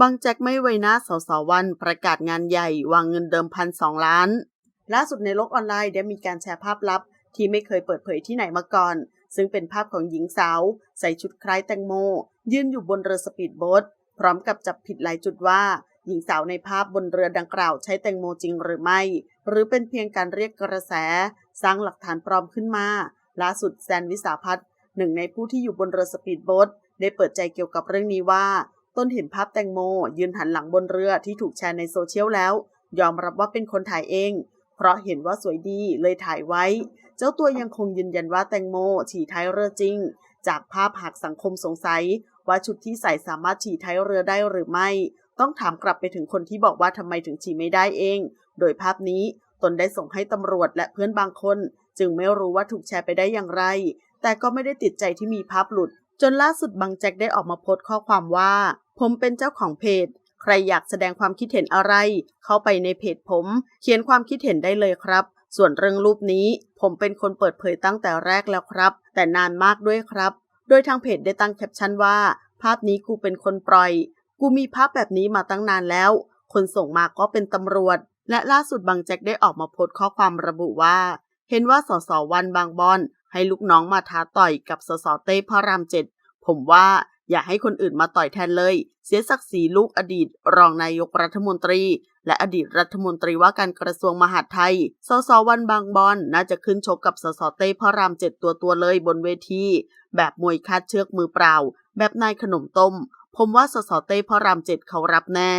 บางแจ็คไม่ไว้น้าสสวันประกาศงานใหญ่ วางเงินเดิมพันสองล้าน ล่าสุดในโลกออนไลน์ได้มีการแชร์ภาพลับ ที่ไม่เคยเปิดเผยที่ไหนมาก่อน ซึ่งเป็นภาพของหญิงสาว ใส่ชุดคล้ายแตงโม ยืนอยู่บนเรือสปีดโบ๊ทพร้อมกับจับผิดหลายจุดว่า หญิงสาวในภาพบนเรือดังกล่าวใช้แตงโมจริงหรือไม่ หรือเป็นเพียงการเรียกกระแส สร้างหลักฐานปลอมขึ้นมาล่าสุดแซนวิสาพัฒน์หนึ่งในผู้ที่อยู่บนเรือสปีดโบ๊ทได้เปิดใจเกี่ยวกับเรื่องนี้ว่า ต้นเห็นภาพแตงโม ยืนหันหลังบนเรือที่ถูกแชร์ในโซเชียลแล้ว ยอมรับว่าเป็นคนถ่ายเอง เพราะเห็นว่าสวยดีเลยถ่ายไว้ เจ้าตัวยังคงยืนยันว่าแตงโม ฉี่ท้ายเรือจริง จากภาพหากสังคมสงสัย ว่าชุดที่ใส่สามารถฉี่ท้ายเรือได้หรือไม่ ต้องถามกลับไปถึงคนที่บอกว่าทำไมถึงฉี่ไม่ได้เอง โดยภาพนี้ตนได้ส่งให้ตำรวจและเพื่อนบางคน จึงไม่รู้ว่าถูกแชร์ไปได้อย่างไร แต่ก็ไม่ได้ติดใจที่มีภาพหลุด จนล่าสุดบางแจ็คได้ออกมาโพสต์ข้อความว่า ผมเป็นเจ้าของเพจ ใครอยากแสดงความคิดเห็นอะไร เข้าไปในเพจผม เขียนความคิดเห็นได้เลยครับ ส่วนเรื่องรูปนี้ ผมเป็นคนเปิดเผยตั้งแต่แรกแล้วครับ แต่นานมากด้วยครับ โดยทางเพจได้ตั้งแคปชั่นว่า ภาพนี้กูเป็นคนปล่อย กูมีภาพแบบนี้มาตั้งนานแล้ว คนส่งมาก็เป็นตำรวจ และล่าสุดบางแจ็คได้ออกมาโพสต์ข้อความระบุว่า เห็นว่าสสวันบางบอนให้ลูกน้องมาท้าต่อยกับสสเต้พระรามเจ็ด ผมว่าอย่าให้คนอื่นมาต่อยแทนเลย เสียศักดิ์ศรีลูกอดีต รองนายกรัฐมนตรี และอดีตรัฐมนตรีว่าการกระทรวงมหาดไทย สสวันบางบอนน่าจะขึ้นชกกับสสเต้พระรามเจ็ดตัวตัวเลยบนเวที แบบมวยคาดเชือกมือเปล่า แบบนายขนมต้ม ผมว่าสสเต้พระรามเจ็ดเขารับแน่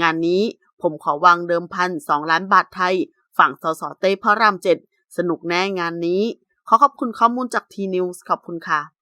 งานนี้ผมขอวางเดิมพันสองล้านบาทไทย ฝั่งสสเต้พระรามเจ็ดสนุกแน่งานนี้ ขอขอบคุณข้อมูลจากทีนิวส์ขอบคุณค่ะ